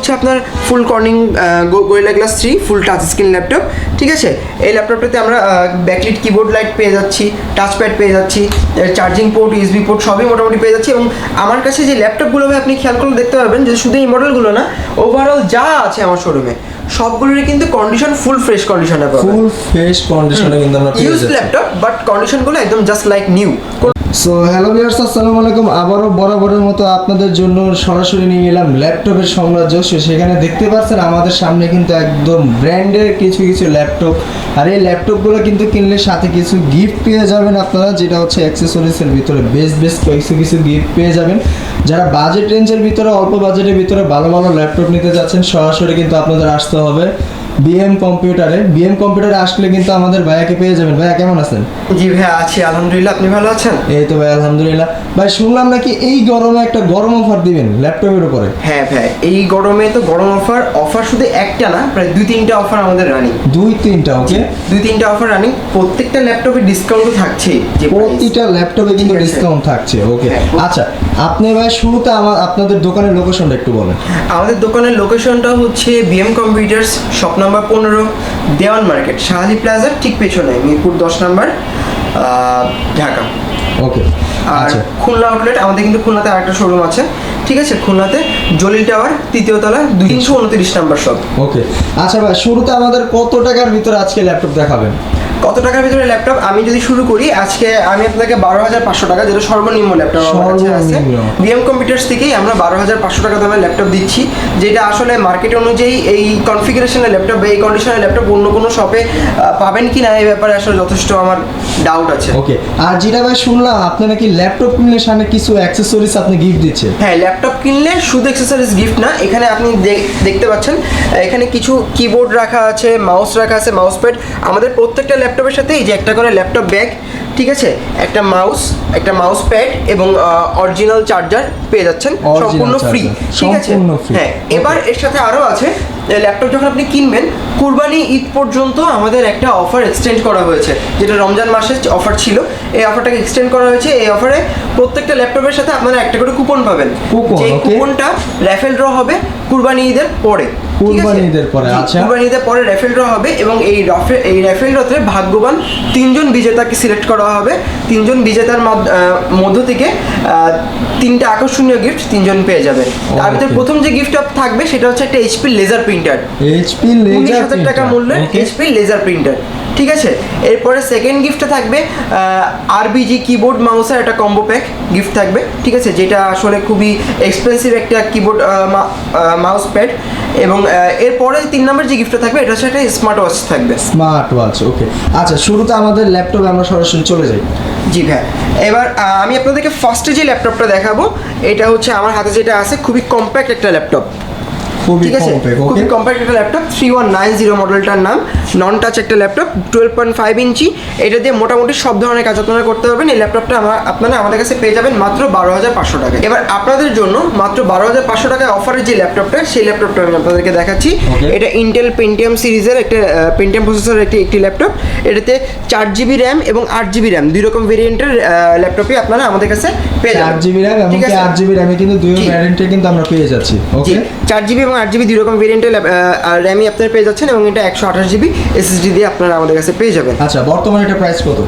হচ্ছে আপনার full Corning Gorilla glass three full touch screen laptop ঠিক আছে? এই ল্যাপটপটাতে আমরা ব্যাকলিট কিবোর্ড লাইট পেয়ে যাচ্ছি টাচ প্যাড পেয়ে যাচ্ছি চার্জিং পোর্ট ইউএসবি পোর্ট সবই মোটামুটি পেয়ে যাচ্ছি এবং আমার কাছে যে ল্যাপটপগুলো হবে আপনি খেয়াল করলে দেখতে পারবেন যে শুধু এই মডেলগুলো না ওভারঅল যা আছে আমার শোরুমে সবগুলোরই কিন্তু কন্ডিশন ফুল ফ্রেশ কন্ডিশনে পাবেন। ফুল ফ্রেশ কন্ডিশনে কিন্তু আমরা ইউজ ল্যাপটপ বাট কন্ডিশনগুলো একদম just like new so hello viewers আসসালামু আলাইকুম। আবারও বরাবরের মতো আপনাদের জন্য সরাসরি নিয়ে এলাম ল্যাপটপের সাম্রাজ্য। সো সেখানে দেখতে পাচ্ছেন আমাদের সামনে কিন্তু একদম ব্র্যান্ডের কিছু কিছু ল্যাপটপ। আর এই ল্যাপটপগুলো কিন্তু কিনলে সাথে কিছু গিফট পেয়ে যাবেন আপনারা, যেটা হচ্ছে অ্যাক্সেসরিজের ভিতরে বেস্ট বেস্ট কিছু কিছু গিফট পেয়ে যাবেন। যারা বাজেট রেঞ্জের ভিতরে, অল্প বাজেটের ভিতরে ভালো ভালো ল্যাপটপ নিতে যাচ্ছেন, সরাসরি কিন্তু আপনাদের আসতে হবে। বিএম কম্পিউটারে বিএম কম্পিউটারে আসলে কিন্তু আমাদের ভাইয়াকে পেয়ে যাবেন। ভাইয়া কেমন আছেন? জি ভাই আছি। আলহামদুলিল্লাহ আপনি ভালো আছেন? এই তো ভাই আলহামদুলিল্লাহ। ভাই শুনলাম নাকি এই গরমে একটা গরম অফার দিবেন ল্যাপটপের উপরে? হ্যাঁ ভাই এই গরমে তো গরম অফার অফার শুধু একটা না প্রায় দুই তিনটা অফার আমাদের রানিং দুই তিনটা ওকে দুই তিনটা অফার রানিং প্রত্যেকটা ল্যাপটপে ডিসকাউন্ট তো থাকছেই যে price। প্রতিটা ল্যাপটপে কিন্তু ডিসকাউন্ট থাকছে ওকে হ্যাঁ। আচ্ছা আপনি ভাই শুরুতে আমার আপনাদের দোকানের লোকেশনটা একটু বলেন। আমাদের দোকানের লোকেশনটা হচ্ছে বিএম কম্পিউটার্স শপ নাম্বার পনেরো দেওয়ান মার্কেট শাহালি প্লাজার ঠিক পেছনে মিরপুর দশ নম্বর ঢাকা। ওকে আর আচ্ছা। খুলনা আউটলেট আমাদের কিন্তু খুলনাতে আরেকটা শোরুম আছে ঠিক আছে? খুলনাতে জলিল টাওয়ার তৃতীয় তলা তিনশো উনত্রিশ নাম্বার শপ ওকে আচ্ছা ভাই শুরুতে আমাদের কত টাকার ভিতরে আজকে ল্যাপটপ দেখাবেন? কত টাকার ভিতরে ল্যাপটপ আমি যদি শুরু করি আজকে আমি আপনাকে বারো হাজার পাঁচশো টাকা যেটা সর্বনিম্ন ল্যাপটপ আমার কাছে আছে। বিএম কম্পিউটার্স থেকেই আমরা বারো হাজার পাঁচশো টাকা দামের ল্যাপটপ দিচ্ছি যেটা আসলে মার্কেট অনুযায়ী এই কনফিগারেশনের ল্যাপটপ বা এই কন্ডিশনের ল্যাপটপ অন্য কোনো শপে পাবেন কি না এই ব্যাপারে আসলে যথেষ্ট আমার ডাউট আছে। ওকে আর যেটা ভাই শুনলাম আপনি নাকি ল্যাপটপ কিনলে সামনে কিছু অ্যাক্সেসরিজ আপনি গিফট দিচ্ছেন। হ্যাঁ ল্যাপটপ কিনলে শুধু অ্যাক্সেসরিজ গিফট না এখানে আপনি দেখতে পাচ্ছেন এখানে কিছু কিবোর্ড রাখা আছে মাউস রাখা আছে মাউস প্যাড আমাদের প্রত্যেকটা ল্যাপটপের সাথে এই যে একটা করে ল্যাপটপ ব্যাগ ঠিক আছে? একটা মাউস একটা মাউস প্যাড এবং অরিজিনাল চার্জার পেয়ে যাচ্ছেন। সম্পূর্ণ ফ্রি ঠিক আছে? হ্যাঁ এবার এর সাথে আরও আছে ল্যাপটপ যখন আপনি কিনবেন কুরবানি ঈদ পর্যন্ত আমাদের একটা অফার এক্সটেন্ড করা হয়েছে যেটা রমজান মাসের অফার ছিল। এই অফারটাকে এক্সটেন্ড করা হয়েছে। এই অফারে প্রত্যেকটা ল্যাপটপের সাথে আপনারা একটা করে কুপন পাবেন। যে কুপনটা র্যাফেল ড্র হবে কুরবানি ঈদের পরে। ঠিক আছে? কুরবানি ঈদের পরে, আচ্ছা। কুরবানি ঈদের পরে র্যাফেল ড্র হবে এবং এই রফে এই র্যাফেল ড্রতে ভাগ্যবান তিনজন বিজেতাকে সিলেক্ট করা হবে। তিনজন বিজেতার মধ্য- থেকে তিনটা আকর্ষণীয় গিফট তিনজন পেয়ে যাবে তার ভিতরে প্রথম যে গিফটটা থাকবে সেটা হচ্ছে একটা HP laser printer HP laser হাজার টাকা মূল্যের এইচপি লেজার প্রিন্টার ঠিক আছে? এরপরে সেকেন্ড গিফটটা থাকবে আরবিজি কিবোর্ড মাউসের একটা কম্বো প্যাক গিফট থাকবে। ঠিক আছে? যেটা আসলে খুবই এক্সপেন্সিভ একটা কিবোর্ড মাউস প্যাড এবং এরপরে তিন নম্বর যে গিফটটা থাকবে এটা হচ্ছে একটা স্মার্ট ওয়াচ থাকবে। স্মার্ট ওয়াচ ওকে আচ্ছা শুরুতে আমাদের ল্যাপটপে আমরা সরাসরি চলে যাই। জি ভাই। এবার আমি আপনাদেরকে ফার্স্টে যে ল্যাপটপটা দেখাবো এটা হচ্ছে আমার হাতে যেটা আছে খুবই কম্প্যাক্ট একটা ল্যাপটপ ঠিক আছে খুবই কম্প্যাক্ট একটা laptop three one nine zero মডেলটার নাম নন টাচ একটা laptop twelve point five inch এটা দিয়ে মোটামুটি সব ধরনের কাজ আপনারা করতে পারবেন। এই ল্যাপটপটা আমার আপনারা আমাদের কাছে পেয়ে যাবেন মাত্র বারো হাজার পাঁচশো টাকা এবার আপনাদের জন্য মাত্র বারো হাজার পাঁচশো টাকায় অফারের যে ল্যাপটপটা সেই ল্যাপটপটা আমি আপনাদেরকে দেখাচ্ছি। এটা ইন্টেল পেন্টিয়াম সিরিজের একটা পেন্টিয়াম প্রসেসরের একটি একটি ল্যাপটপ এটাতে চার জিবি র্যাম এবং আট জিবি র্যাম দুই রকম ভেরিয়েন্টের ল্যাপটপই আপনারা আমাদের কাছে পেয়ে যাবেন। জিবি র্যাম এবং? আট জিবি র্যামে কিন্তু দুই ভ্যারিয়েন্টে কিন্তু আমরা পেয়ে যাচ্ছি ওকে চার জিবি এবং আট জিবি দুই রকম ভেরিয়েন্টের র্যামই আপনারা পেয়ে যাচ্ছেন এবং এটা একশো আঠাশ জিবি এসএসডি দিয়ে আপনারা আমাদের কাছে পেয়ে যাবেন। আচ্ছা বর্তমানে এটা প্রাইস কত?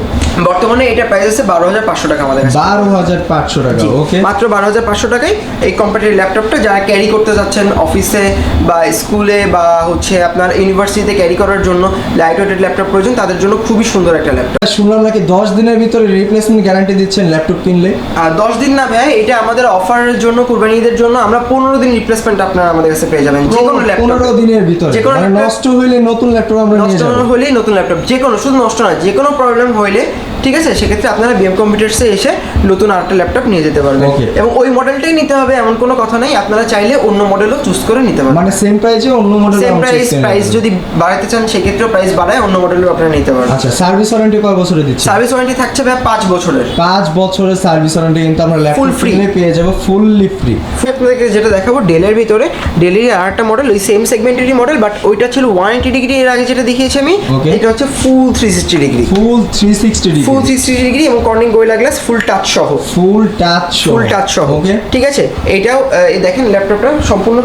বর্তমানে এটা প্রাইস আছে বারো হাজার পাঁচশো টাকা আমাদের কাছে। বারো হাজার পাঁচশো টাকা ওকে মাত্র বারো হাজার পাঁচশো টাকায় এই কম্পিউটার ল্যাপটপটা যারা ক্যারি করতে যাচ্ছেন অফিসে বা স্কুলে বা হচ্ছে আপনার ইউনিভার্সিটিতে ক্যারি করার জন্য লাইট ওয়েটেড ল্যাপটপ প্রয়োজন তাদের জন্য খুবই সুন্দর একটা ল্যাপটপ শুনলাম নাকি দশ দিনের ভিতরে রিপ্লেসমেন্ট গ্যারান্টি দিচ্ছেন ল্যাপটপ কিনলে? আর দশ দিন না ভাই এটা আমাদের অফারের জন্য কুরবানি ঈদের জন্য আমরা পনেরো দিন রিপ্লেসমেন্ট আপনারা আমাদের কাছে পেয়ে যাবেন যে কোনো ল্যাপটপ পনেরো দিনের ভিতরে যে কোনো মানে নষ্ট হইলে নতুন ল্যাপটপ আমরা নিয়ে নষ্ট হলেই নতুন ল্যাপটপ যে কোনো শুধু নষ্ট না যে কোনো প্রবলেম হইলে ঠিক আছে? সেক্ষেত্রে আপনারা বিএম কম্পিউটার্সে এসে নতুন আরেকটা ল্যাপটপ নিয়ে যেতে পারবেন। এবং ওই মডেলটাই নিতে হবে এমন কোনো কথা নেই। আপনারা চাইলে অন্য মডেলও চুজ করে নিতে পারবেন। মানে সেম প্রাইসে অন্য মডেল সেম প্রাইস প্রাইস যদি বাড়াতে চান সেক্ষেত্রেও প্রাইস বাড়ায় অন্য মডেলও আপনারা নিতে পারবেন। আচ্ছা সার্ভিস ওয়ারেন্টি কয় বছরে দিচ্ছে সার্ভিস ওয়ারেন্টি থাকছে ভাই পাঁচ বছরের। পাঁচ বছরের সার্ভিস ওয়ারেন্টি কিন্তু আমরা ল্যাপটপ ফ্রি পেয়ে যাব ফুললি ফ্রি আপনাদেরকে যেটা দেখাবো ডেলের ভিতরে ডেলের আর একটা মডেল ওই সেম সেগমেন্টেরই মডেল বাট ওইটা ছিল ওয়ান এইটি ডিগ্রি এর আগে যেটা দেখিয়েছি আমি এটা হচ্ছে full three sixty degree full three sixty degree full three sixty degree এবং Corning gorilla glass full touch সহ। ফুল টাচ ফুল টাচ সহ। ঠিক আছে? এটাও দেখেন ল্যাপটপটা সম্পূর্ণ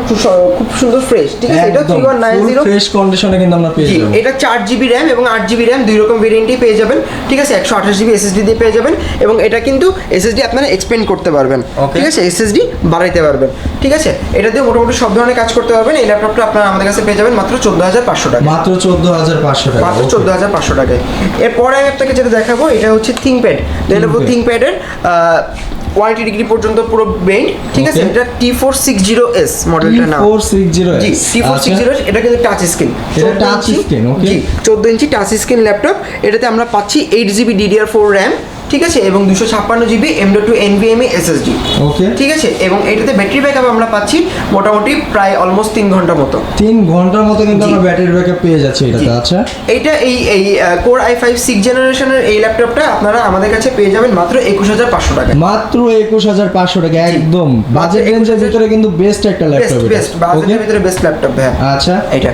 খুব সুন্দর ফ্রেশ ঠিক আছে? এটা three one nine zero fresh কন্ডিশনে কিন্তু আমরা পেয়ে যাব। এটা চার জিবি র্যাম এবং আট জিবি র্যাম দুই রকম ভেরিয়েন্টই পেয়ে যাবেন। ঠিক আছে? একশো আঠাশ জিবি এসএসডি দিয়ে পেয়ে যাবেন এবং এটা কিন্তু এসএসডি আপনারা এক্সপেন্ড করতে পারবেন। ঠিক আছে? এসএসডি বাড়াইতে পারবেন। ঠিক আছে? এটা দিয়ে মোটামুটি সব ধরনের কাজ করতে পারবেন। এই ল্যাপটপটা আপনারা আমাদের কাছে পেয়ে যাবেন মাত্র চোদ্দ হাজার পাঁচশো টাকা মাত্র চোদ্দ হাজার পাঁচশো টাকা মাত্র. চোদ্দ হাজার পাঁচশো টাকায়। এরপরে আমি আপনাকে যেটা দেখাবো এটা হচ্ছে থিংপ্যাড লেনোভো থিংপ্যাডের থিংপ্যাডের এইটি ডিগ্রি পর্যন্ত পুরো বেন্ড ঠিক আছে? এটা T four six zero S মডেলটা নাম। Four six zero G T four six zero এটা কিন্তু টাচ স্ক্রিন এটা টাচ স্ক্রিন ওকে চোদ্দ ইঞ্চি টাচ স্ক্রিন ল্যাপটপ এটাতে আমরা পাচ্ছি eight GB DDR four RAM ঠিক আছে? এবং দুশো ছাপ্পান্ন GB M two NVMe SSD okay ঠিক আছে? এবং এটাতে ব্যাটারি ব্যাকআপ আমরা পাচ্ছি মোটামুটি প্রায় অলমোস্ট তিন ঘণ্টার মতো। তিন ঘণ্টার মতো কিন্তু আমরা ব্যাটারি ব্যাকআপ পেয়ে যাচ্ছি এটাতে আচ্ছা। এইটা এই এই কোর আই ফাইভ সিক্স জেনারেশনের এই ল্যাপটপটা আপনারা আমাদের কাছে পেয়ে যাবেন মাত্র একুশ হাজার পাঁচশো টাকা মাত্র একুশ হাজার পাঁচশো টাকা একদম। বাজেট 21,000 রেঞ্জের ভিতরে কিন্তু বেস্ট একটা ল্যাপটপ বেস্ট বাজেটের ভিতরে বেস্ট ল্যাপটপ হ্যাঁ আচ্ছা। এটা।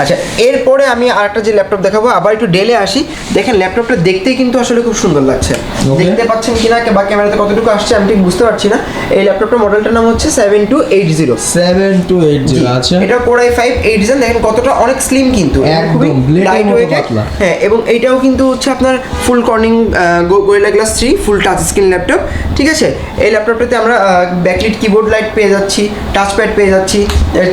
আচ্ছা এরপরে আমি আরেকটা যে ল্যাপটপ দেখাবো আবার একটু ডেলে আসি। দেখেন ল্যাপটপটা দেখতেই কিন্তু আসলে খুব সুন্দর লাগছে. দেখতে পাচ্ছেন কিনা বা ক্যামেরাতে কতটুকু আসছে আমি ঠিক বুঝতে পারছি না। এই ল্যাপটপটার মডেলটার নাম হচ্ছে seven two eight zero seven two eight zero আচ্ছা। এটা core i five eight gen দেখেন কতটা অনেক স্লিম কিন্তু। খুবই লাইট মতো হ্যাঁ এবং এইটাও কিন্তু হচ্ছে আপনার full Corning Gorilla glass three full touch screen laptop ঠিক আছে? এই ল্যাপটপটাতে আমরা ব্যাকলিট কিবোর্ড লাইট পেয়ে যাচ্ছি টাচ প্যাড পেয়ে যাচ্ছি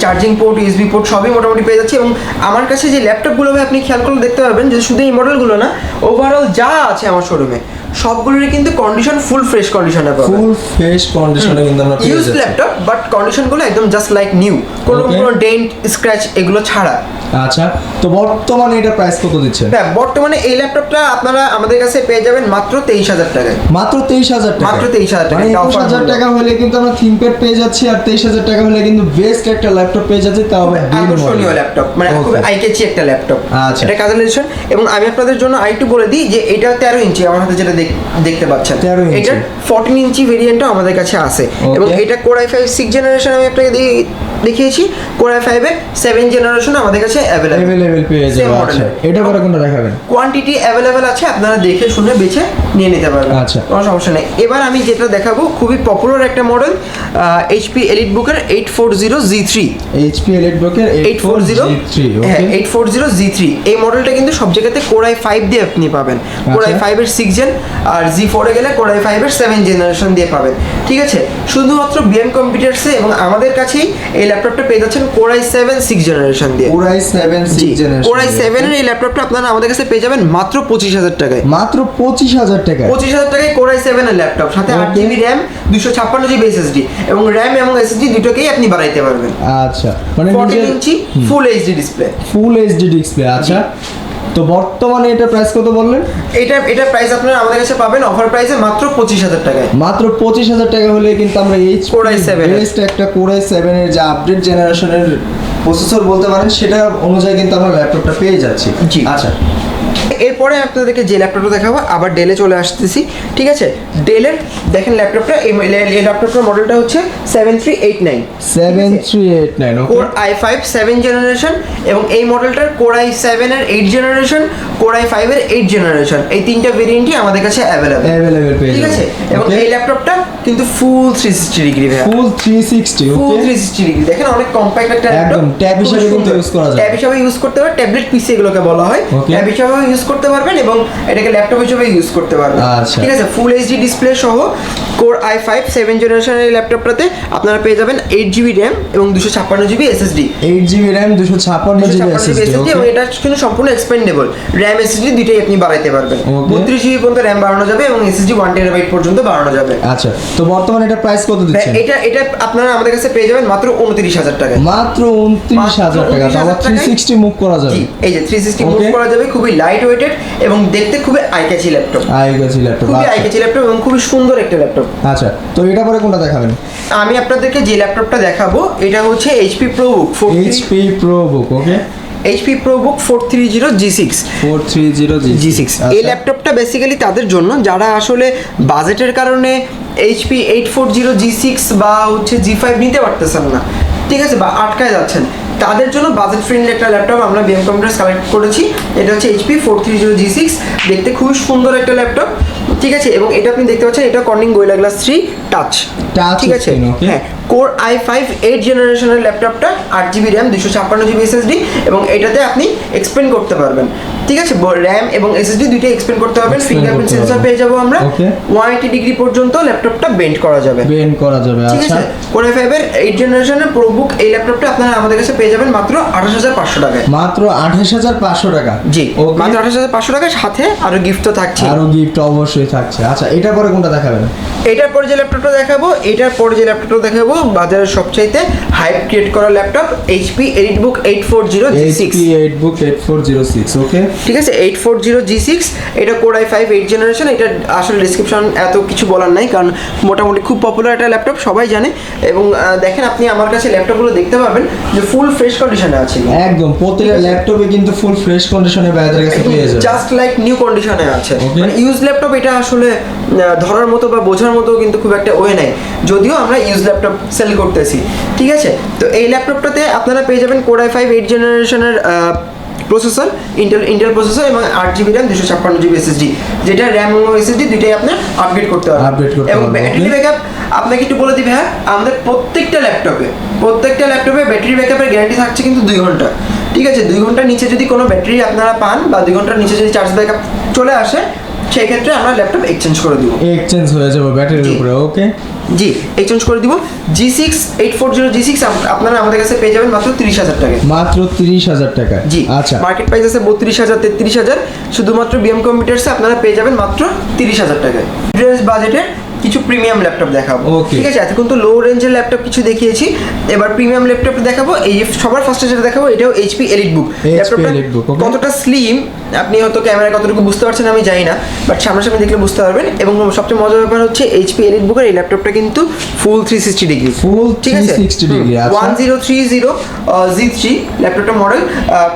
চার্জিং পোর্ট ইউএসবি পোর্ট সবই মোটামুটি পেয়ে যাচ্ছি এবং আমার কাছে যে ল্যাপটপগুলো আপনি খেয়াল করলে দেখতে পারবেন যে শুধু এই মডেলগুলো না ওভারঅল যা আছে আমার শোরুমে সবগুলোরই কিন্তু কন্ডিশন ফুল ফ্রেশ কন্ডিশনে পাবেন ফুল ফ্রেশ কন্ডিশনে কিন্তু আমরা পেয়ে ইউজ ল্যাপটপ বাট কন্ডিশনগুলো একদম জাস্ট লাইক নিউ কোনো কোনো ডেন্ট স্ক্র্যাচ এগুলো ছাড়া। আচ্ছা তো বর্তমানে এটা প্রাইস কত দিচ্ছেন? হ্যাঁ বর্তমানে এই ল্যাপটপটা আপনারা আমাদের কাছে পেয়ে যাবেন মাত্র তেইশ হাজার টাকায়। মাত্র তেইশ হাজার টাকা। মাত্র 23,000 টাকা, মানে একুশ হাজার। টাকা হলে কিন্তু আমরা থিঙ্কপ্যাড পেয়ে যাচ্ছি আর তেইশ হাজার টাকা হলে কিন্তু বেস্ট একটা ল্যাপটপ পেয়ে যাচ্ছি তাও আবার আকর্ষণীয় ল্যাপটপ মানে. খুবই আইকেচি একটা ল্যাপটপ আচ্ছা। এটা এডিশন এবং আমি আপনাদের জন্য আরেকটু বলে দিই যে এটা তেরো ইঞ্চি আমার হাতে যেটা দেখতে পাচ্ছেন। 13 ইঞ্চি। এটা ফোরটিন ইঞ্চি ভেরিয়েন্টও আমাদের কাছে আছে। এবং এটা কোরাই ফাইভ সিক্স জেনারেশন আমি আপনাকে দিয়ে- দেখিয়েছি কোরাই ফাইভে সেভেন জেনারেশন আমাদের কাছে অ্যাভেলেবেল পেয়ে আচ্ছা। এটা পরে কোনটা দেখাবেন? কোয়ান্টিটি অ্যাভেলেবেল আছে আপনারা দেখে শুনে বেছে নিয়ে নিতে পারবেন। আচ্ছা। কোনো সমস্যা নেই। এবার আমি যেটা দেখাবো খুবই পপুলার একটা মডেল এইচপি এলিট বুকের eight four zero G three HP Elite বুকের এইট ফোর জিরো হ্যাঁ eight four zero G three এই মডেলটা কিন্তু সব জায়গাতে কোরাই ফাইভ দিয়ে আপনি পাবেন। কোরাই। ফাইভের সিক্স জেন আর জি ফোরে গেলে কোরাই ফাইভের সেভেন জেনারেশন দিয়ে পাবেন। ঠিক আছে? শুধুমাত্র বিএম কম্পিউটার্সে এবং আমাদের কাছেই এই ল্যাপটপটা পেয়ে যাচ্ছেন core i seven six generation দিয়ে। Core i seven six generation core i সেভেনের এই ল্যাপটপটা আপনারা আমাদের কাছে পেয়ে যাবেন মাত্র পঁচিশ হাজার টাকায়। মাত্র পঁচিশ হাজার টাকায়। পঁচিশ হাজার টাকায় কোরাই সেভেনের ল্যাপটপ সাথে আট. জিবি র্যাম দুশো ছাপ্পান্ন জিবি এসএসডি এবং র্যাম এবং এসএসডি দুটোকেই আপনি বাড়াইতে পারবেন। আচ্ছা। মানে fourteen inch full HD display full HD display আচ্ছা। তো বর্তমানে এটা প্রাইস কত বললেন এটা এটা প্রাইস আপনারা আমাদের কাছে পাবেন অফার প্রাইসে মাত্র পঁচিশ হাজার টাকায় মাত্র পঁচিশ হাজার টাকা হলে কিন্তু আমরা এইচ Core i7 এর। বেস্ট একটা কোরাই সেভেনের যে আপডেট জেনারেশনের প্রসেসর বলতে পারেন সেটা অনুযায়ী কিন্তু আমরা ল্যাপটপটা পেয়ে যাচ্ছি জি। আচ্ছা এরপরে আপনাদেরকে যে ল্যাপটপটা দেখাবো আবার ডেলে চলে আসতেছি ঠিক আছে? ডেলের দেখেন ল্যাপটপটা এই ল্যাপটপটার মডেলটা হচ্ছে seven three eight nine seven three eight nine okay core i five seven generation এবং এই মডেলটার কোর আই সেভেনের এইট জেনারেশন কোর আই ফাইভের এইট জেনারেশন এই তিনটা ভেরিয়েন্টই আমাদের কাছে অ্যাভেলেবেল অ্যাভেলেবেল ঠিক আছে? এবং এই ল্যাপটপটা কিন্তু ফুল থ্রি সিক্সটি ডিগ্রি ভাইয়া। Full three sixty full three sixty degree দেখেন অনেক কম্প্যাক্ট একটা একদম, tab হিসেবে কিন্তু use করা যায়। ট্যাব হিসাবে ইউজ করতে পারবেন ট্যাবলেট পিসি এগুলোকে বলা হয়. ট্যাব হিসাবে ইউজ করতে পারবেন এবং এটাকে ল্যাপটপ হিসেবে ইউজ করতে পারবেন। আচ্ছা। ঠিক আছে? ফুল এইচডি ডিসপ্লে সহ কোর আই ফাইভ সেভেন জেনারেশনের ল্যাপটপটাতে আপনারা পেয়ে যাবেন এইট জিবি র্যাম এবং দুশো ছাপ্পান্ন GB SSD eight GB RAM দুশো ছাপ্পান্ন জিবি এসএসডি এবং এটা কিন্তু সম্পূর্ণ এক্সপেন্ডেবল র্যাম এসএসডি দুইটাই আপনি বাড়াইতে পারবেন। বত্রিশ জিবি পর্যন্ত র্যাম বাড়ানো যাবে এবং এসএসডি ওয়ান টেরাবাইট পর্যন্ত বাড়ানো যাবে। আচ্ছা তো বর্তমানে এটা প্রাইস কত দিচ্ছেন? এটা এটা আপনারা আমাদের কাছে পেয়ে যাবেন মাত্র উনত্রিশ হাজার টাকা মাত্র উনত্রিশ হাজার টাকা 29,000 তারপর থ্রি সিক্সটি মুভ করা যাবে। এই যে থ্রি সিক্সটি মুভ করা যাবে খুবই লাইট ওয়েটেড এবং দেখতে খুবই আইকাচি ল্যাপটপ আই ল্যাপটপ খুবই আইকাচি ল্যাপটপ এবং খুবই সুন্দর একটা ল্যাপটপ আচ্ছা তো এটা পরে কোনটা দেখাবেন? আমি আপনাদেরকে যে ল্যাপটপটা দেখাবো এটা হচ্ছে HP ProBook HP pro okay HP ProBook four three zero G six four three zero G G six এই ল্যাপটপটা বেসিক্যালি তাদের জন্য যারা আসলে বাজেটের কারণে HP eight four zero G six বা হচ্ছে জি ফাইভ নিতে পারতেছেন না ঠিক আছে বা আটকায় যাচ্ছেন তাদের জন্য বাজেট ফ্রেন্ডলি একটা ল্যাপটপ আমরা বিএম কম্পিউটার্স কালেক্ট করেছি। এটা হচ্ছে HP four three zero G six দেখতে খুবই সুন্দর একটা ল্যাপটপ ঠিক আছে? এবং এটা আপনি দেখতে পাচ্ছেন, এটা Corning Gorilla glass three touch ঠিক আছে? হ্যাঁ কোর আই ফাইভ এইট জেনারেশনের ল্যাপটপটা আট জিবি র্যাম দুশো ছাপ্পান্ন জিবি এসএসডি এবং এটাতে আপনি এক্সপেন্ড করতে পারবেন। ঠিক আছে? র্যাম এবং এসএসডি এক্সপেন্ড করতে পারবেন। ফিঙ্গারপ্রিন্ট সেন্সর পেয়ে যাব আমরা। ওয়ান এইটি ডিগ্রি পর্যন্ত ল্যাপটপটা বেন্ড করা যাবে। বেন করা যাবে ঠিক আছে? কোরে ফাইভের এইট জেনারেশনের প্রোবুক এই ল্যাপটপটা আপনারা আমাদের কাছে পেয়ে যাবেন মাত্র আঠাশ হাজার পাঁচশো টাকায়। মাত্র আঠাশ হাজার পাঁচশো টাকা? জি. মাত্র আঠাশ হাজার পাঁচশো টাকার সাথে আরও গিফট তো থাকছে আরও গিফট অবশ্যই থাকছে। আচ্ছা এটার পরে কোনটা দেখাবেন? এটার পরে যে ল্যাপটপটা দেখাবো এটার পরে যে ল্যাপটপটা দেখাবো বাজারের সবচাইতে হাইপ ক্রিয়েট করা laptop HP EliteBook eight four zero G six eight book eight four zero six okay ঠিক আছে eight four zero G six এটা core i five eight generation এটা আসলে ডিসক্রিপশন এত কিছু বলার নাই কারণ মোটামুটি খুব পপুলার একটা ল্যাপটপ সবাই জানে। এবং দেখেন আপনি আমার কাছে ল্যাপটপগুলো দেখতে পাবেন যে ফুল ফ্রেশ কন্ডিশনে আছে। একদম প্রত্যেকটা ল্যাপটপে কিন্তু ফুল ফ্রেশ কন্ডিশনে ভাইয়াদের কাছে পেয়ে জাস্ট লাইক নিউ কন্ডিশনে আছে। মানে ইউজ ল্যাপটপ এটা আসলে ধরার মতো বা বোঝার মতো কিন্তু খুব একটা ওয়ে নাই। যদিও আমরা ইউজ ল্যাপটপ সেল করতেছি ঠিক আছে? তো এই ল্যাপটপটাতে আপনারা পেয়ে যাবেন কোর আই ফাইভ এইট জেনারেশনের প্রসেসর ইন্টেল ইন্টেল প্রসেসর এবং আট জিবি র্যাম দুশো ছাপ্পান্ন জিবি এসএসডি যেটা র্যাম এবং এসএসডি দুইটাই আপনার আপগ্রেড করতে পারবেন। Upgrade করতে এবং ব্যাটারি ব্যাকআপ আপনাকে একটু বলে দিবে হ্যাঁ? আমাদের প্রত্যেকটা ল্যাপটপে প্রত্যেকটা ল্যাপটপে ব্যাটারি ব্যাকআপের গ্যারান্টি থাকছে কিন্তু দুই ঘণ্টা ঠিক আছে? দুই ঘণ্টার নিচে যদি কোনো ব্যাটারি আপনারা পান বা দুই ঘণ্টার নিচে যদি চার্জ ব্যাকআপ চলে আসে সেই ক্ষেত্রে আমরা ল্যাপটপ এক্সচেঞ্জ করে দিব। এক্সচেঞ্জ হয়ে যাবে ব্যাটারির উপরে ওকে জি এক্সচেঞ্জ করে দিব। G six eight four zero G six আপনারা আমাদের কাছে পেয়ে যাবেন মাত্র তিরিশ হাজার টাকায় মাত্র তিরিশ হাজার টাকা। জি আচ্ছা। মার্কেট প্রাইস আছে বত্রিশ হাজার তেত্রিশ হাজার। শুধুমাত্র বিএম কম্পিউটার্সে আপনারা পেয়ে যাবেন মাত্র তিরিশ হাজার টাকায় ড্রেস বাজেটে কিছু প্রিমিয়াম ল্যাপটপ দেখাবো. ঠিক আছে এতক্ষণ তো লো রেঞ্জের ল্যাপটপ কিছু দেখিয়েছি। এবার প্রিমিয়াম ল্যাপটপ দেখাবো। এই সবার ফার্স্টে যেটা দেখাবো এটাও এইচপি এলিট বুক okay. কতটা স্লিম আপনি হয়তো ক্যামেরায় কতটুকু বুঝতে পারছেন আমি জানি না বাট সামনাসামনি দেখলে বুঝতে পারবেন এবং সবচেয়ে মজার ব্যাপার হচ্ছে এইচপি এলিট বুকের এই ল্যাপটপটা কিন্তু full three sixty degree Full ঠিক আছে? 360 degree। One zero three zero G three ল্যাপটপটা model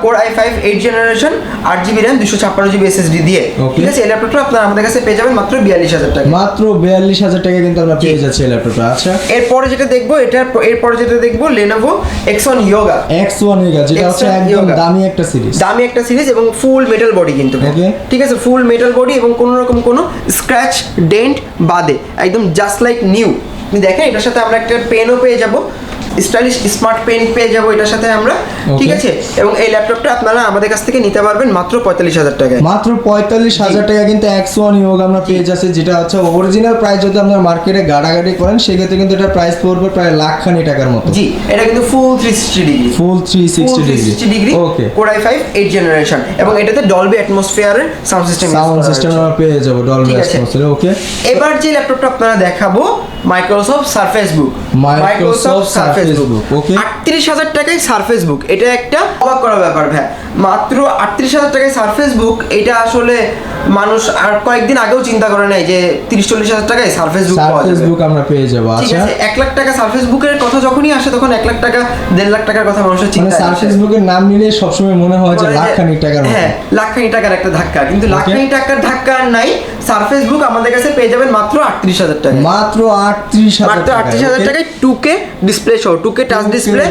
core i five eight generation আট জিবি র্যাম দুশো ছাপ্পান্ন জিবি এসএসডি দিয়ে। ঠিক আছে? এই ল্যাপটপটা আপনারা আমাদের কাছে পেয়ে যাবেন মাত্র বিয়াল্লিশ হাজার টাকা। মাত্র বিয়াল্লিশ হাজার টাকা কিন্তু আমরা পেয়ে যাচ্ছি এই ল্যাপটপটা আচ্ছা। এরপরে যেটা দেখব এটা এরপরে যেটা দেখব লেনোভো এক্সন ইয়োগা এক্স ওয়ান উইগা যেটা হচ্ছে একদম দামি একটা সিরিজ দামি একটা সিরিজ এবং ফুল মেটাল বডি কিন্তু ঠিক আছে? ফুল মেটাল বডি এবং কোনো রকম কোনো স্ক্র্যাচ ডেন্ট বাদে। একদম জাস্ট লাইক নিউ দেখেন এটার সাথে আমরা একটা পেনও পেয়ে যাব। স্টাইলিশ স্মার্ট পেন পেয়ে যাব এটার সাথে আমরা ঠিক আছে? এবং এই ল্যাপটপটা আপনারা আমাদের কাছ থেকে নিতে পারবেন মাত্র পঁয়তাল্লিশ হাজার টাকায়। মাত্র পঁয়তাল্লিশ হাজার টাকা কিন্তু এক্স ওয়ান ইয়োগ আমরা পেয়ে যাচ্ছি যেটা হচ্ছে অরিজিনাল প্রাইস যদি আপনার মার্কেটে গাড়াগাড়ি করেন সেক্ষেত্রে কিন্তু এটা প্রাইস পড়বে প্রায় লাখ খানি টাকার মতো। জি এটা কিন্তু full three sixty degree full three sixty degree degree okay core i five eight generation এবং এটাতে ডলবি অ্যাটমসফিয়ারের সাউন্ড সিস্টেম সাউন্ড সিস্টেম আমরা পেয়ে যাব ডলবি অ্যাটমসফিয়ার ওকে এবার যে ল্যাপটপটা আপনারা দেখাবো Microsoft Surface Book Microsoft Surface Book, okay. আটত্রিশ হাজার টাকায় সারফেস বুক এটা একটা অবাক করা ব্যাপার ভাই। মাত্র আটত্রিশ হাজার টাকায় সারফেস বুক এটা আসলে মানুষ আর কয়েকদিন আগেও চিন্তা করে নাই যে তিরিশ চল্লিশ হাজার টাকায় সারফেস বুক পাওয়া সারফেস বুক আমরা পেয়ে যাব আচ্ছা। এক লাখ টাকা সারফেস বুকের কথা যখনই আসে তখন এক লাখ টাকা দেড় লাখ টাকার কথা মানুষের মানে চিন্তা সারফেস বুকের নাম নিলে সবসময় মনে হয় যে লাখ খানিক টাকার হ্যাঁ লাখখানি টাকার একটা ধাক্কা। কিন্তু. লাখখানি টাকার ধাক্কা আর নাই সারফেস বুক আমাদের কাছে পেয়ে যাবেন মাত্র আটত্রিশ হাজার টাকা মাত্র আটত্রিশ হাজার মাত্র আটত্রিশ হাজার টাকায় টু কে ডিসপ্লে সহ two K touch display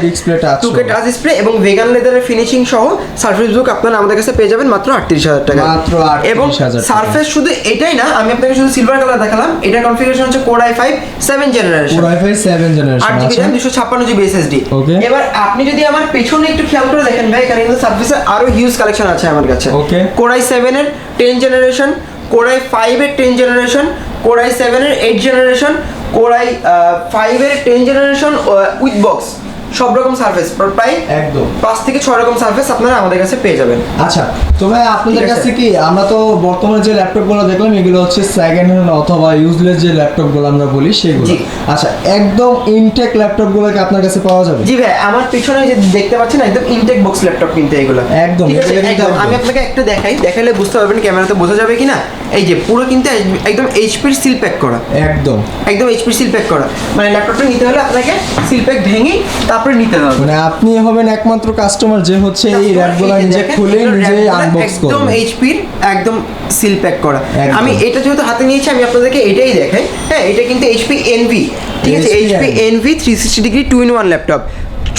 two K touch display এবং ভেগান লেদারের ফিনিশিং সহ সারফেস বুক আপনারা আমাদের কাছে পেয়ে যাবেন মাত্র আটত্রিশ হাজার টাকা। মাত্র এবং। সারফেস শুধু এটাই না আমি আপনাকে শুধু সিলভার কালার দেখালাম এটার কনফিগারেশন হচ্ছে core i five seven generation পুরো আইফাই সেভেন আট জিবি র্যাম দুশো ছাপ্পান্ন জিবি এসএসডি এবার আপনি যদি আমার পেছনে একটু খেয়াল করে দেখেন ভাই এখানে কিন্তু সার্ভিসের আরও হিউজ কালেকশন আছে আমার কাছে। Okay. কোরাই সেভেনের টেন জেনারেশন কোরাই ফাইভের টেন জেনারেশন কোরাই সেভেনের এইট জেনারেশন কোরাই ফাইভের টেন জেনারেশন উইথ বক্স সব রকম সার্ভিস প্রায় একদম। পাঁচ থেকে ছয় রকম সার্ভিস আপনারা আমাদের কাছে পেয়ে যাবেন। আচ্ছা তো ভাই আপনাদের কাছে কি আমরা তো বর্তমানে যে ল্যাপটপগুলো দেখলাম এগুলো হচ্ছে সেকেন্ড হ্যান্ড অথবা ইউজলেস যে ল্যাপটপগুলো আমরা বলি সেগুলো। আচ্ছা একদম ইনটেক ল্যাপটপগুলো কি আপনার কাছে পাওয়া যাবে? জি ভাই আমার পিছনে যে দেখতে পাচ্ছেন একদম ইনটেক বক্স ল্যাপটপ কিনতে এগুলো। একদম। আমি আপনাকে একটা দেখাই দেখালে বুঝতে পারবেন ক্যামেরাতে বোঝা যাবে কিনা। এই যে পুরো কিন্তু একদম এইচপির সিল প্যাক করা। একদম। একদম এইচপির সিল প্যাক করা। মানে ল্যাপটপটা নিতে হলে আপনাকে সিল প্যাক ভেঙে তারপরে নিতে হবে মানে আপনি হবেন একমাত্র কাস্টমার যে হচ্ছে এই র্যাপগুলো নিজে খুলে নিজে আনবক্স আনবক্স একদম এইচপির একদম সিল প্যাক করা। আমি এটা যেহেতু হাতে নিয়েছি আমি আপনাদেরকে এটাই দেখাই। হ্যাঁ এটা কিন্তু এইচপি এনভি ঠিক আছে? HP Envy three sixty degree two in one laptop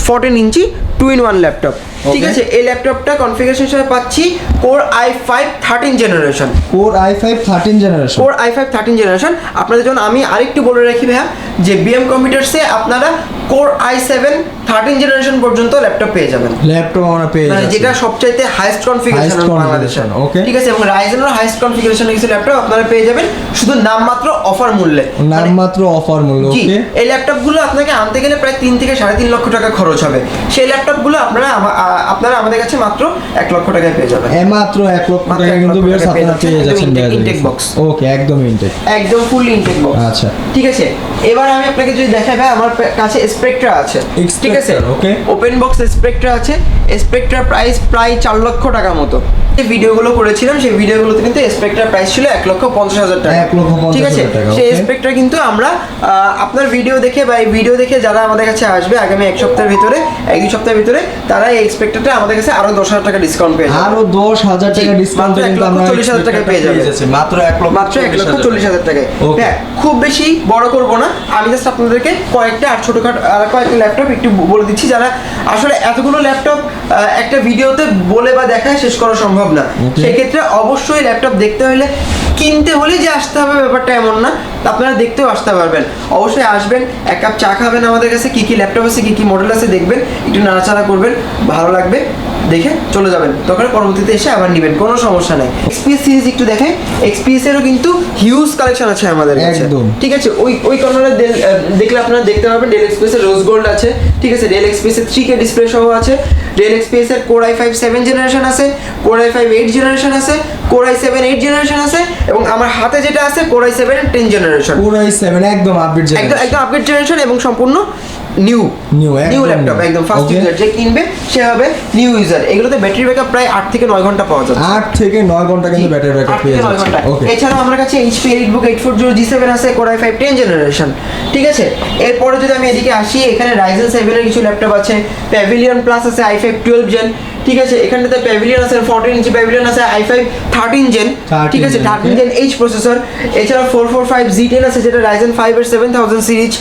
fourteen inch two in one laptop ঠিক আছে? এই ল্যাপটপটা কনফিগারেশন হিসেবে পাচ্ছি core i five thirteen generation core i five thirteen generation core i five thirteen generation আপনাদের জন্য আমি আরেকটু বলে রাখি ভাইয়া যে বিএম কম্পিউটার্সে আপনারা core i seven thirteen generation পর্যন্ত ল্যাপটপ পেয়ে যাবেন। ল্যাপটপ আমরা পেয়ে মানে যাচ্ছি। যেটা সবচাইতে হাইস্ট কনফিগারেশন Highest বাংলাদেশে। configuration, ঠিক আছে? এবং রাইজেনের হাইস্ট কনফিগারেশন কিছু ল্যাপটপ আপনারা পেয়ে যাবেন শুধু নামমাত্র অফার মূল্যে। মানে- নামমাত্র অফার মূল্য ওকে এই ল্যাপটপগুলো আপনাকে আনতে গেলে প্রায় তিন থেকে সাড়ে তিন লক্ষ টাকা খরচ হবে। সেই ল্যাপটপগুলো আপনারা আপনারা আমাদের কাছে মাত্র এক লক্ষ টাকায় পেয়ে যাবেন। মাত্র এক লক্ষ টাকা কিন্তু পেয়ে আপনারা পেয়ে যাচ্ছেন, ওকে একদম ইনটেক একদম ফুল ইনটেক বক্স আচ্ছা। ঠিক আছে? এবার আমি আপনাকে যদি দেখাই ভাই আমার কাছে স্পেকট্রা আছে। ঠিক আছে? okay. ওপেন বক্স স্পেকট্রা আছে। স্পেকট্রার প্রাইস প্রায় চার লক্ষ টাকা মতো। যে ভিডিওগুলো করেছিলাম সেই ভিডিওগুলোতে কিন্তু স্পেকট্রার প্রাইস ছিল এক লক্ষ পঞ্চাশ হাজার টাকা। এক লক্ষ ঠিক আছে? সেই স্পেকট্রা কিন্তু আমরা আপনার ভিডিও দেখে বা এই ভিডিও দেখে যারা আমাদের কাছে আসবে আগামী এক সপ্তাহের ভিতরে এক দুই সপ্তাহের ভিতরে তারা এই স্পেকট্রাটা আমাদের কাছে আরও দশ হাজার টাকা ডিসকাউন্ট পেয়ে যাবে। আরও দশ হাজার টাকা ডিসকাউন্ট কিন্তু আমরা চল্লিশ হাজার টাকায় পেয়ে। যাচ্ছি মাত্র এক লক্ষ মাত্র এক লক্ষ চল্লিশ হাজার টাকায়। হ্যাঁ খুব বেশি বড় করব না। আমি জাস্ট আপনাদেরকে কয়েকটা আর ছোটখাটো আর কয়েকটা ল্যাপটপ একটু বলে দিচ্ছি যারা আসলে এতগুলো ল্যাপটপ একটা ভিডিওতে বলে বা দেখায় শেষ করা সম্ভব না. সেক্ষেত্রে অবশ্যই ল্যাপটপ দেখতে হলে কিনতে হলে যে আসতে হবে ব্যাপারটা এমন না আপনারা দেখতেও আসতে পারবেন। অবশ্যই আসবেন এক কাপ চা খাবেন আমাদের কাছে কি কি ল্যাপটপ আছে কি কি মডেল আছে দেখবেন একটু নাড়াচাড়া করবেন ভালো লাগবে দেখে চলে যাবেন। তখন পরবর্তীতে এসে আবার নেবেন কোনো সমস্যা নাই। এক্সপিএস সিরিজ একটু দেখেন এক্সপিএস এরও কিন্তু হিউজ কালেকশন আছে আমাদের কাছে। একদম। ঠিক আছে ওই ওই কর্নারে দেখলে আপনারা দেখতে পারবেন ডেল এক্সপ্রেসের রোজ গোল্ড আছে। ঠিক আছে ডেল এক্সপ্রেসের থ্রি কে ডিসপ্লে সহ আছে। ডেল এক্সপ্রেসের core i five seven generation আছে core i five eight generation আছে core i seven eight generation আছে এবং আমার হাতে যেটা আছে core i seven ten generation পুরো সেভেন একদম আপডেট একদম একদম আপগ্রেড জেনারেশন এবং সম্পূর্ণ নিউ নিউ নিউ ল্যাপটপ একদম ফার্স্ট ইউজার যে কিনবে সে হবে নিউ ইউজার এগুলোতে ব্যাটারি ব্যাকআপ প্রায় আট থেকে নয় ঘণ্টা পাওয়া যাচ্ছে। আট থেকে নয় ঘণ্টা কিন্তু ব্যাটারি ব্যাকআপ পেয়ে যাচ্ছে। ওকে এছাড়াও আমার কাছে HP EliteBook eight four zero G seven আছে Core ফাইভ টেন জেনারেশন ঠিক আছে? এরপরে যদি আমি এদিকে আসি এখানে Ryzen 7 এর কিছু ল্যাপটপ আছে প্যাভিলিয়ন প্লাস আছে আই ফাইভ টুয়েলভ জেন ঠিক আছে এখানটাতে প্যাভিলিয়ন আছে ফোরটিন ইঞ্চি প্যাভিলিয়ন আছে আই ফাইভ থার্টিন জেন ঠিক আছে থার্টিন জেন এইচ প্রসেসর এছাড়া four four five G ten আছে যেটা রাইজেন ফাইভ এর সেভেন থাউজেন্ড সিরিজ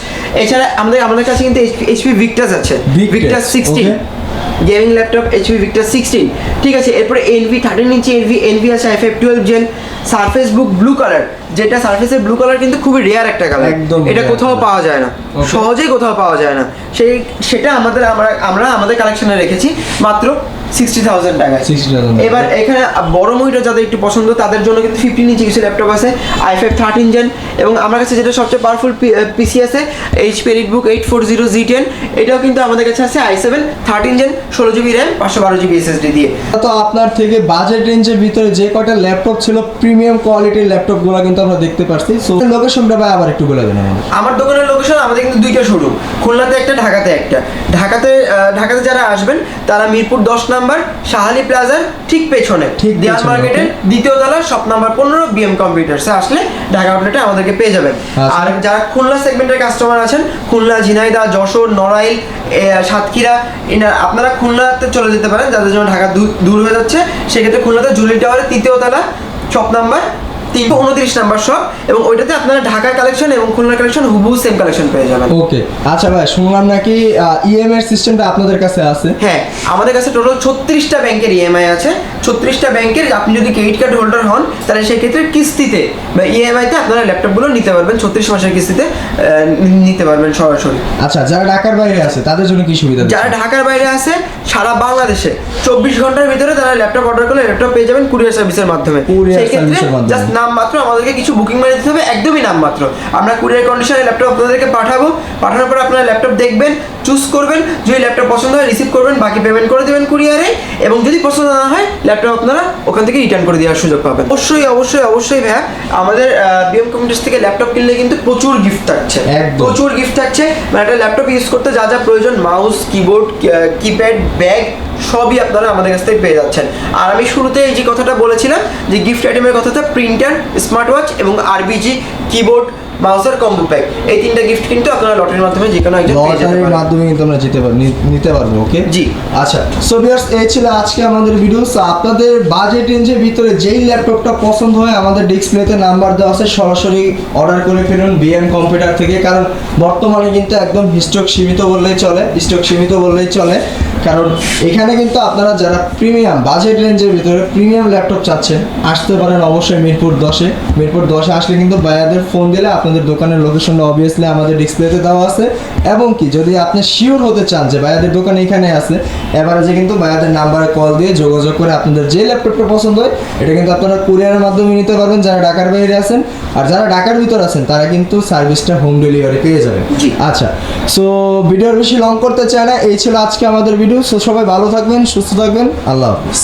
এছাড়া আমাদের আমাদের কাছে কিন্তু এইচপি ভিক্টাস আছে Victus sixteen gaming laptop HP Victus sixteen ঠিক আছে এরপরে Envy thirteen inch Envy Envy আছে i five twelve gen Surface Book blue colour যেটা সারফেসের ব্লু কালার কিন্তু খুবই রেয়ার একটা কালার একদম এটা কোথাও পাওয়া যায় না। সহজেই কোথাও পাওয়া যায় না। সেই সেটা আমাদের আমরা আমরা আমাদের কালেকশনে রেখেছি মাত্র সিক্সটি থাউজেন্ড 60,000 এবার এখানে বড় মনিটর যাদের একটু পছন্দ তাদের জন্য কিন্তু ফিফটিন ইঞ্চি কিছু ল্যাপটপ আছে আই ফাইভ থার্টিন জেন এবং আমার কাছে যেটা সবচেয়ে পাওয়ারফুল পিসি আছে HP EliteBook eight four zero G ten এটাও কিন্তু আমাদের কাছে আছে আই সেভেন থার্টিন জেন ষোলো জিবি র্যাম পাঁচশো বারো জিবি এসএসডি দিয়ে। তো আপনার থেকে বাজেট রেঞ্জের ভিতরে যে কয়টা ল্যাপটপ ছিল প্রিমিয়াম কোয়ালিটির ল্যাপটপগুলো কিন্তু আমরা দেখতে পাচ্ছি সো লোকেশনটা ভাই আবার একটু বলে দেন আমার দোকানের লোকেশন আমাদের কিন্তু দুইটা শোরুম খুলনাতে একটা ঢাকাতে একটা। ঢাকাতে ঢাকাতে যারা আসবেন তারা মিরপুর দশ নাম্বার শাহালি প্লাজার ঠিক পেছনে ঠিক দেয়াল মার্কেটের দ্বিতীয় তলা শপ নাম্বার পনেরো বিএম কম্পিউটার্সে আসলে ঢাকা আউটলেটে আমাদেরকে পেয়ে যাবেন। আচ্ছা। আর যারা খুলনা সেগমেন্টের কাস্টমার আছেন খুলনা ঝিনাইদহ যশোর নড়াইল সাতক্ষীরা আপনারা খুলনাতে চলে যেতে পারেন যাদের জন্য ঢাকা দূর- দূর হয়ে যাচ্ছে সেক্ষেত্রে খুলনাতে জুলি টাওয়ারের তৃতীয় তলা শপ নাম্বার তিনশো উনত্রিশ নাম্বার শপ এবং ওইটাতে আপনারা ঢাকার কালেকশন এবং খুলনার কালেকশন হুবহু সেম কালেকশন পেয়ে যাবেন। ওকে আচ্ছা ভাই শুনলাম নাকি ইএমআই সিস্টেমটা আপনাদের কাছে আছে? হ্যাঁ আমাদের কাছে টোটাল ছত্রিশটা ব্যাংকের ইএমআই আছে। ছত্রিশটা ব্যাংকের আপনি যদি ক্রেডিট কার্ড হোল্ডার হন তাহলে সেক্ষেত্রে কিস্তিতে বা ইএমআইতে আপনারা ল্যাপটপগুলো নিতে পারবেন ছত্রিশ মাসের কিস্তিতে নিতে পারবেন সরাসরি। আচ্ছা যারা ঢাকার বাইরে আছে তাদের জন্য কি সুবিধা যারা ঢাকার বাইরে আছে সারা বাংলাদেশে চব্বিশ ঘণ্টার ভিতরে তারা ল্যাপটপ অর্ডার করলে ল্যাপটপ পেয়ে যাবেন কুরিয়ার সার্ভিসের মাধ্যমে। Courier সেই ক্ষেত্রে service এর মাধ্যমে। জাস্ট নাম মাত্র আমাদেরকে কিছু বুকিং মানি দিতে হবে একদমই নাম মাত্র আমরা কুরিয়ার কন্ডিশনে ল্যাপটপ আপনাদেরকে পাঠাবো পাঠানোর পর আপনারা ল্যাপটপ দেখবেন চুজ করবেন যদি ল্যাপটপ পছন্দ হয় রিসিভ করবেন বাকি পেমেন্ট করে দেবেন কুরিয়ারে এবং যদি পছন্দ না হয় ল্যাপটপ আপনারা ওখান থেকে রিটার্ন করে দেওয়ার সুযোগ পাবেন। অবশ্যই অবশ্যই অবশ্যই ভাইয়া আমাদের বিএম কমিউনিটিস থেকে ল্যাপটপ কিনলে কিন্তু প্রচুর গিফট থাকছে। প্রচুর গিফট থাকছে। মানে একটা ল্যাপটপ ইউজ করতে যা যা প্রয়োজন মাউস কিবোর্ড কিপ্যাড ব্যাগ সবই আপনারা আমাদের কাছ থেকে পেয়ে যাচ্ছেন। আর আমি শুরুতে এই যে কথাটা বলেছিলাম যে গিফট আইটেমের কথাটা প্রিন্টার স্মার্ট ওয়াচ এবং আরবিজি কিবোর্ড মাউসের কম্বো প্যাক এই তিনটা গিফট কিন্তু আপনারা লটারির মাধ্যমে যে কোনো একজন লটারির মাধ্যমে কিন্তু আমরা যেতে পার নিতে পারব ওকে জি। আচ্ছা সো ভিউয়ার্স এই ছিল আজকে আমাদের ভিডিও সো আপনাদের বাজেট রেঞ্জের ভিতরে যেই ল্যাপটপটা পছন্দ হয় আমাদের ডিসপ্লেতে নাম্বার দেওয়া আছে সরাসরি অর্ডার করে ফেলুন বিএম কম্পিউটার থেকে। কারণ বর্তমানে কিন্তু একদম স্টক সীমিত বললেই চলে স্টক সীমিত বললেই চলে। কারণ এখানে কিন্তু আপনারা যারা প্রিমিয়াম বাজেট রেঞ্জের ভিতরে প্রিমিয়াম ল্যাপটপ চাচ্ছেন আসতে পারেন অবশ্যই মিরপুর দশে। মিরপুর দশে আসলে কিন্তু বায়াদের ফোন দিলে আপনাদের দোকানের লোকেশনটা অবভিয়াসলি আমাদের ডিসপ্লেতে দেওয়া আছে। এবং কি যদি আপনি শিওর হতে চান যে বায়াদের দোকান এখানে আছে এবারে যে কিন্তু বায়াদের নাম্বারে কল দিয়ে যোগাযোগ করে আপনাদের যে ল্যাপটপটা পছন্দ হয় এটা কিন্তু আপনারা কুরিয়ারের মাধ্যমে নিতে পারবেন যারা ঢাকার বাইরে আছেন। আর যারা ঢাকার ভিতর আছেন তারা কিন্তু সার্ভিসটা হোম ডেলিভারি পেয়ে যাবেন। আচ্ছা সো ভিডিওর বেশি লং করতে চায় না এই ছিল আজকে আমাদের ভিডিও সো সবাই ভালো থাকবেন সুস্থ থাকবেন আল্লাহ হাফিজ।